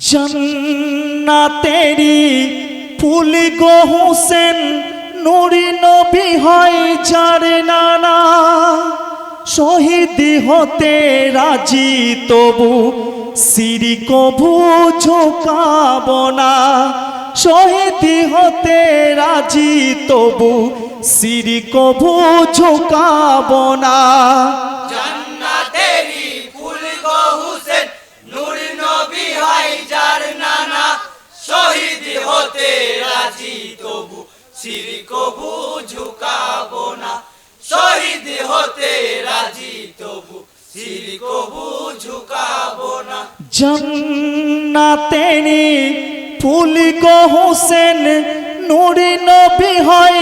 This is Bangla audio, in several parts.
জন্নাতেরি ফুল গো হুসেন, নুরি নবী হয় যার নানা। শহীদ হতে রাজি তবু সিরি কভু ঝোকাব না। শহীদ হতে রাজি তবু সিরি কভু ঝোকাব না। রাজি তবু সির কবু ঝুকাবো না। শহীদ হতে রাজি তবু কবু না। হোসেন, নুরি নবী হয়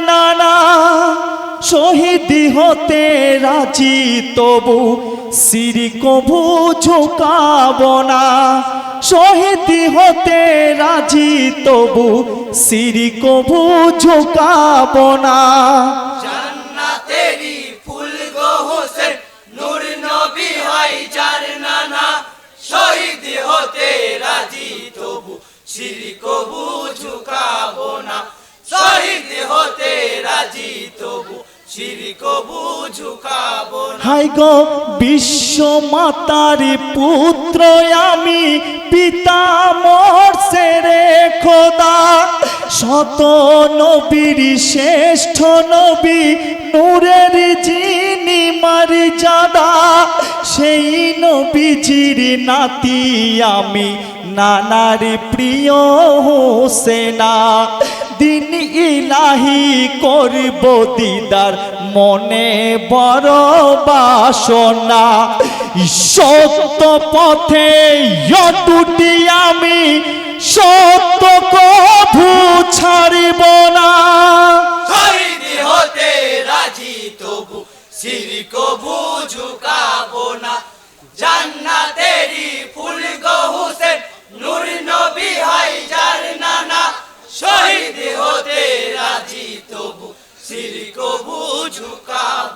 নানা। শহীদ হতে রাজি তবু সিরি কভু ঝুকাব না। শহীদ হতে রাজি তবু সিরি কভু ঝুকাব না। জান্নাতেরি ফুল গো হোসেন নূর নবী হয় যার নানা। শহীদ হতে রাজি তবু শ্রী কবু ঝুকাবো না। শহীদ হতে রাজি তবু কবু হাই গো বিশ্ব মাতার পুত্র আমি পিতা মোর সেরে খোদা। শত নবীর শ্রেষ্ঠ নবী, নূরের যিনি মারি জাদা সেই নবীজির নাতি আমি, নানার প্রিয় হোসেনা। দিন ইলাহি করব দিদার মনে বড় বাসনা সত্য পথে দুটি আমি সত্য কভু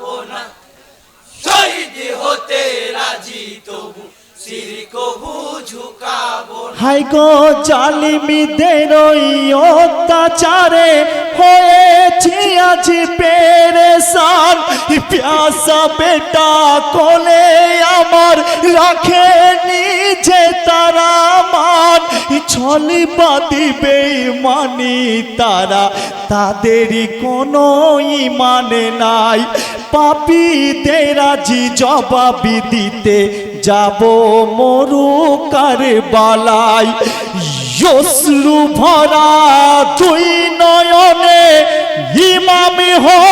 ঝুকাবো না শহীদ হতে রাজি তবু শ্রী কবু ঝুকাবো না। হাই গো জালিমিদের ওই অত্যাচারে হয়েছি আজ পেরেশান। প্যাসা বেটা কোলে আমার রাখে নিজে তারা মান। ছলি বাদিবে মানি তারা তাদের কোনো ইমানে নাই। পাপি দেরাজি জবাবি দিতে যাব মরু কারে বালাই যসলু ভরা দুই নয়নে ইমামি হলে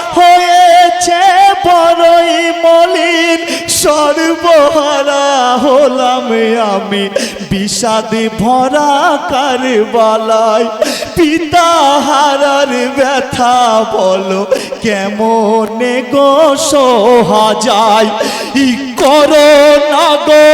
আমি বিষাদে ভরা কারবালায় পিতা হারার ব্যথা বলো, কেমন গো সোহা যায়? ই করো না গো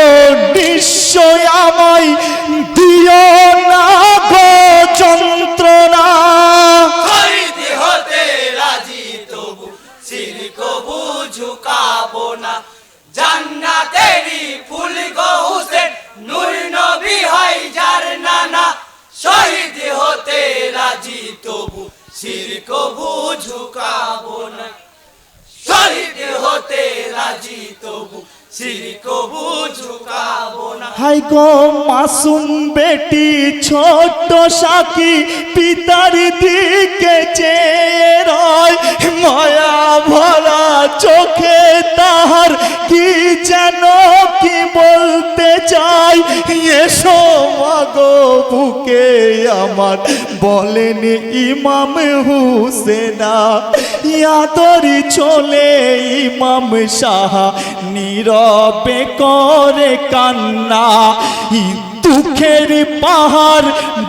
তবু সির কবু ঝুকাবো না। শহীদ হতে রাজি তবু সির কবু ঝুকাবো না। হাই গো মাসুম বেটি ছোট সাকি, পিতার দিকে চেয়ে রয়, মায়া ভরা চোখে তাহার কি যেন, কি বলতে চাই? এসো মাগো বুকে আমার, বলেন ইমাম হুসেনা। ইয়াদরি চলে ইমাম সাহা, নীরবে করে কান্না। দুঃখের পাহাড়,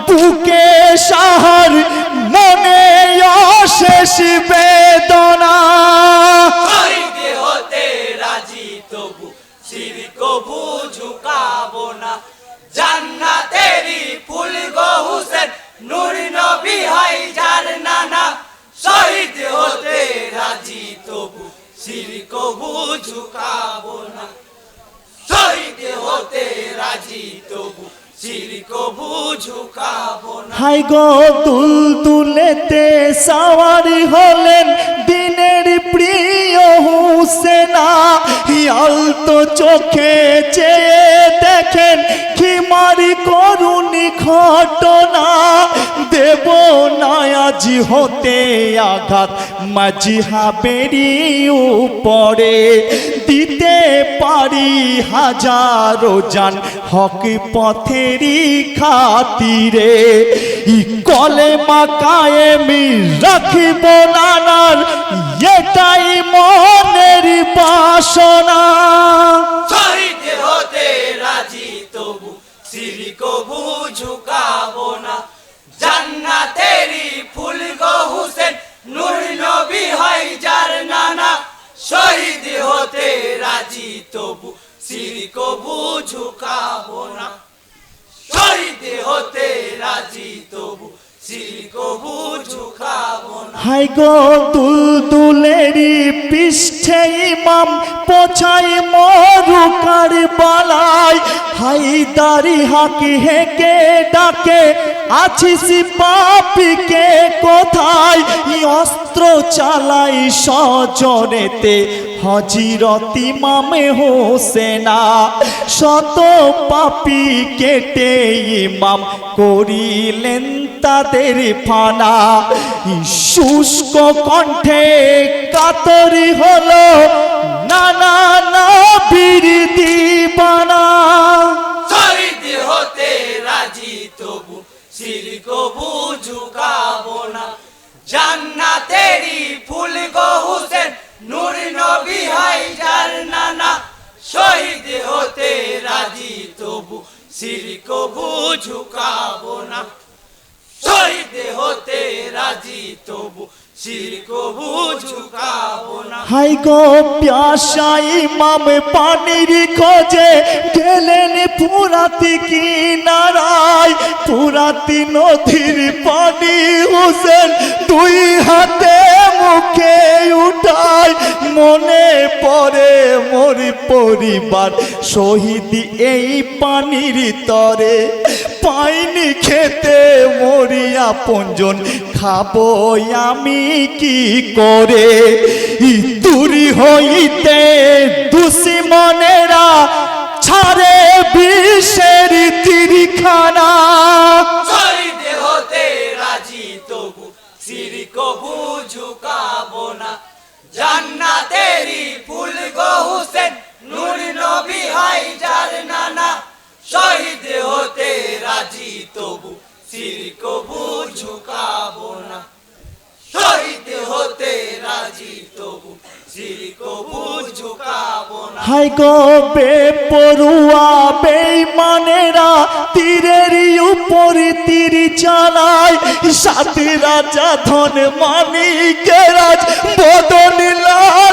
বুকে সাহার মনে অশেষ বেদনা। হতে রাজি, তবু শির কবু ঝুকাবো না। জান্নাতেরি ফুল গো হুসেন, নূর নবী হয় যার নানা। শহীদ হতে রাজি, তবু শির কবু ঝুকাবো না। শহীদ হতে রাজি, তবু হাই গো তুল তুলেতে সাওয়ারি হলেন দিনের প্রিয় হুসেনা। আলতো চোখে চেয়ে দেখেন কি মারি করুনি ঘটনা। দেব নায়াজি হতে আঘাত, মাঝি হাবেরি উপরে। পারি হাজারো জান হক পথেরই খাতিরে কলে মাকায়েমি রাখিব নানার, এটাই মনের বাসনা। শহীদ হতে রাজি তবু সিরি কবু ঝুকাবো না। জান্নাতেরি ফুল গো হুসেন, নূর নবী তবু সিঁড়ি কবু ঝুকাবো না। শহীদে হতে রাজি তবু সিঁড়ি কবু ঝুকাবো না। হাই গো তুল তুলেরি পৃষ্ঠে ইমাম পোছাই মরু বালায় হাই দারি হাকি হেকে ডাকে? আছিস পাপিকে কোথায়? অস্ত্র চালাই সজনেতে হজিরত ইমামে হোসেনা। শত পাপি কেটে ইমাম করিলেন তাদের ফানা। শুষ্ক কণ্ঠে কাতরি হলো নানা নবীর দিবানা। কবু ঝুকাবো না। জান্নাতেরি ফুল গো হুসেন, নূর নবী হাই যার নানা। শহীদ হতে রাজি, তবু শির কবু ঝুকাবো না। শহীদ হতে রাজি, তবু হাই গো প্যাসাই মাম পানির খোঁজে, গেলেন পুরাতি কিনারায়। পুরাতি নদীর পানি হুসেন দুই হাতে মুখে উঠায়। মনে পড়ে মোর পরিবার, শহীদ এই পানির তরে। পাইনি খেতে, মরিয়া পঞ্জন, খাব আমি কি করে? ই দূরি হইতে দুষি মনেরা ছাড়ে বিষের তিরিখানা। কবু ঝুকাবো না। জান্নাতেরি ফুল গো হাই গো বেপরুয়া বেইমানেরা তীরের উপর তীর চালায়। সাথী রাজা ধন মানিকেরাজ বদন লাল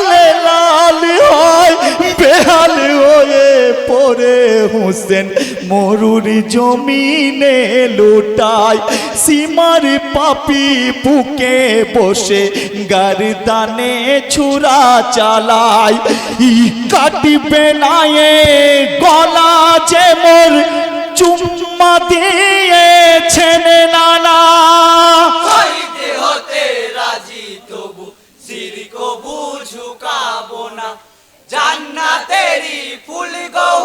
হুসেন, মরুর জমিনে লুটায় সীমার পাপি বুকে বসে গারদানে ছুরা চালায়। ই কাটিবে নায়ে গলা যে মোর, চুম্মা দিয়েছেন নানা। না জান্নাতেরি ফুল গো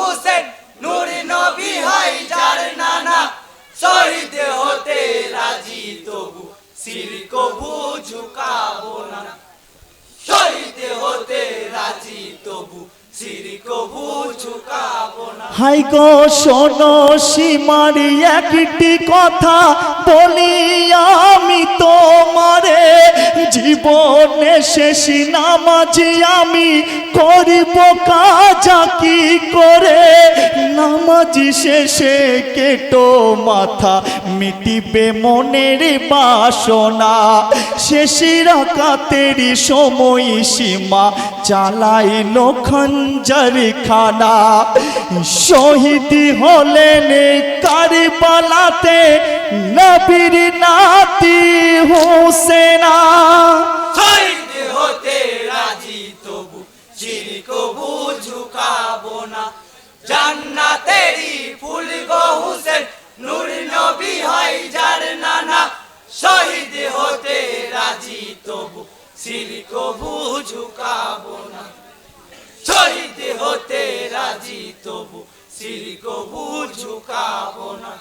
হাই গো, শোনো, সীমারি একটি কথা বলি আমি তোমারে। জীবনে শেষ নামাজি আমি করিব কাজা কি করে? নামাজি শেষে কেটো মাথা, মিটিবে মনের বাসনা। শেষের কাতেরি সময় সীমা চালাইল খঞ্জর খানা শহীদ হলেন কারবালাতে নবীর নাতি হোসেনা। হতে রাজি সির কবু ঝুঁকাবো না। শহীদ হতে রাজি তবু সির কবু ঝুঁকাবো না।